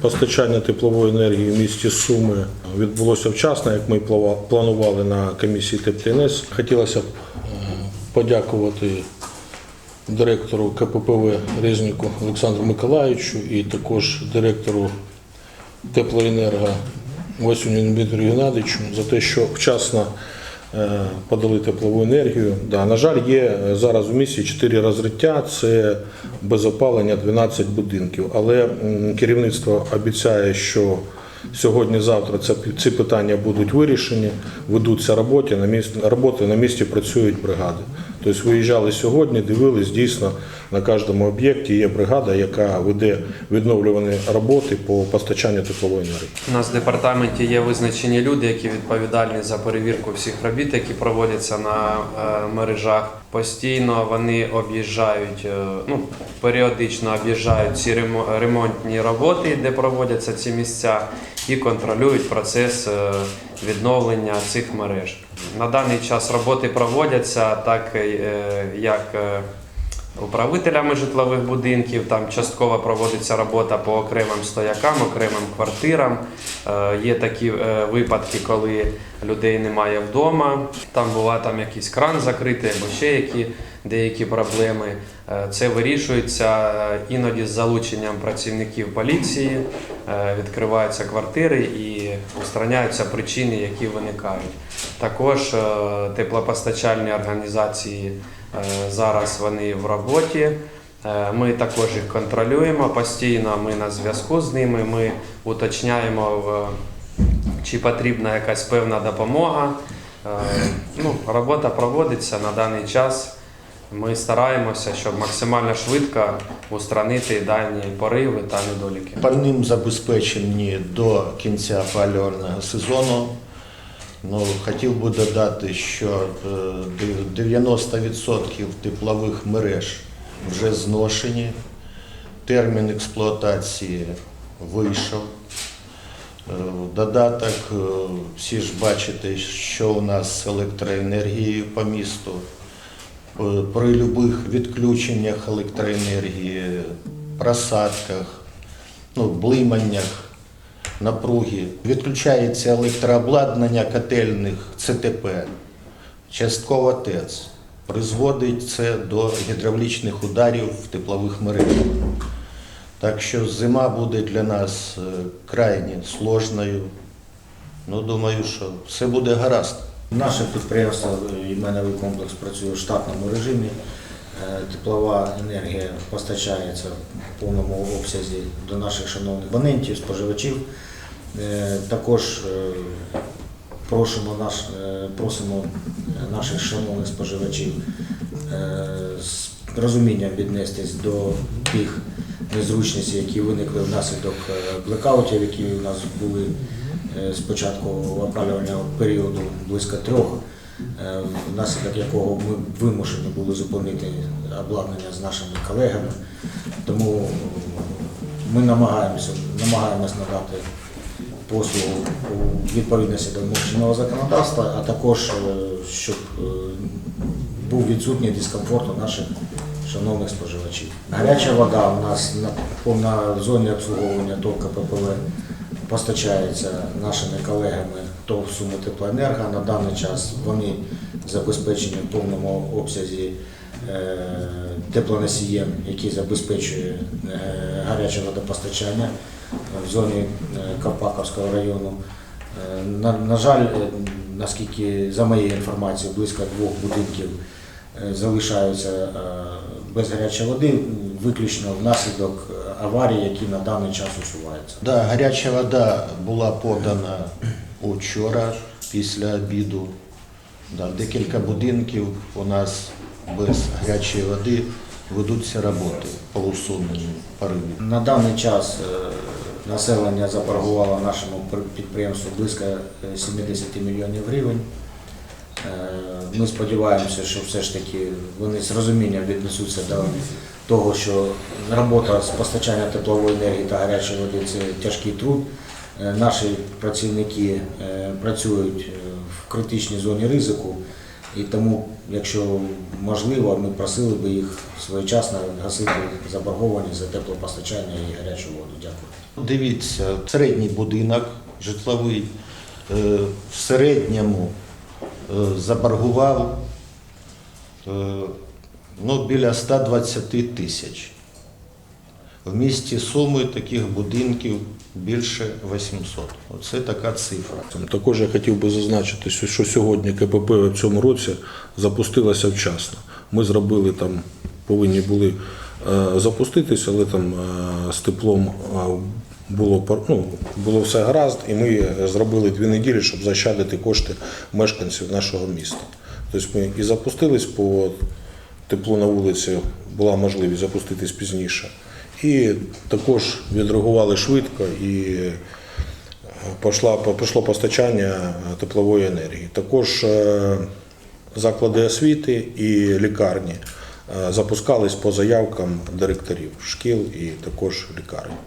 Постачання теплової енергії в місті Суми відбулося вчасно, як ми планували на комісії ТЕП-ТНС. Хотілося б е, подякувати директору КППВ Резніку Олександру Миколаївичу і також директору Теплоенерго Васюню Дмитрію Геннадійовичу за те, що вчасно подали теплову енергію. Да, на жаль, є е, зараз у місті 4 розриття, це без опалення 12 будинків. Але керівництво обіцяє, що сьогодні-завтра ці питання будуть вирішені, ведуться роботи, на місці, роботи, на місці працюють бригади. Тобто виїжджали сьогодні, дивились, дійсно на кожному об'єкті є бригада, яка веде відновлювані роботи по постачанню теплової енергії. У нас в департаменті є визначені люди, які відповідальні за перевірку всіх робіт, які проводяться на е, мережах. Постійно вони об'їжджають, е, ну періодично об'їжджають ці ремонтні роботи, де проводяться ці місця, і контролюють процес е, відновлення цих мереж. На даний час роботи проводяться так, як управителями житлових будинків. Там частково проводиться робота по окремим стоякам, окремим квартирам. Е, Є такі е, випадки, коли людей немає вдома. Там буває там якийсь кран закритий або ще які деякі проблеми. Е, Це вирішується іноді з залученням працівників поліції. Відкриваються квартири і устраняються причини, які виникають. Також теплопостачальні організації зараз вони в роботі. Е, Ми також їх контролюємо постійно. Ми на зв'язку з ними. Ми уточняємо, чи потрібна якась певна допомога. Е, Ну, робота проводиться на даний час. Ми стараємося, щоб максимально швидко устранити дані пориви та недоліки. Пальним забезпечені до кінця опалювального сезону. Ну, хотів би додати, що е, 90% теплових мереж вже зношені, термін експлуатації вийшов. Е, Додаток, е, всі ж бачите, що у нас з електроенергією по місту. Е, При будь-яких відключеннях електроенергії, просадках, ну, блиманнях, напруги. Відключається електрообладнання котельних ЦТП, частково ТЕЦ. Призводить це до гідравлічних ударів в теплових мережах. Так що зима буде для нас е, крайне сложною. Ну, думаю, що все буде гаразд. Наше підприємство е, іменовий комплекс працює в штатному режимі. Е, Теплова енергія постачається в повному обсязі до наших шановних абонентів, споживачів. Е, Також е, просимо, наш, просимо наших шановних споживачів з розумінням віднестись до тих незручностей, які виникли внаслідок блекаутів, які у нас були з початку опалювального періоду близько трьох, внаслідок якого ми вимушені були зупинити обладнання з нашими колегами. Тому ми намагаємося, намагаємось надати послугу у відповідності до вимог законодавства, а також е, щоб е, був відсутній дискомфорт у наших шановних споживачів. Гаряча вода у нас на, на зоні обслуговування ТОВ КППВ постачається нашими колегами ТОВ Суми Теплоенерго. На даний час вони забезпечені в повному обсязі е, теплоносієм, який забезпечує е, гаряче водопостачання в зоні е, Кавпаковського району. На, на жаль, наскільки за моєю інформацією, близько двох будинків залишаються е, без гарячої води, виключно внаслідок е, аварій, які на даний час усуваються. Да, гаряча вода була подана учора після обіду. Да, декілька будинків у нас без гарячої води ведуться роботи по усуненню поривів. На даний час е, населення заборгувало нашому підприємству близько е, 70 мільйонів гривень. Е, Ми сподіваємося, що все ж таки вони з розумінням віднесуться до того, що робота з постачання теплової енергії та гарячої води це тяжкий труд. Е, Наші працівники е, працюють в критичній зоні ризику і тому якщо можливо, ми просили би їх своєчасно гасити заборгованість за теплопостачання і гарячу воду. Дякую. Дивіться, середній будинок житловий в середньому заборгував е, ну, біля 120 тисяч. В місті Суми таких будинків більше 800. Оце така цифра. Також я хотів би зазначити, що- сьогодні КПП в цьому році запустилося вчасно. Ми зробили там, повинні були е, запуститися, але там е, з теплом е, було, ну, було все гаразд, і ми зробили дві неділі, щоб защадити кошти мешканців нашого міста. Тобто ми і запустились по теплу на вулиці, була можливість запуститись пізніше. І також відреагували швидко і пішла, пішло постачання теплової енергії. Також е, заклади освіти і лікарні е, запускались по заявкам директорів шкіл і також лікарень.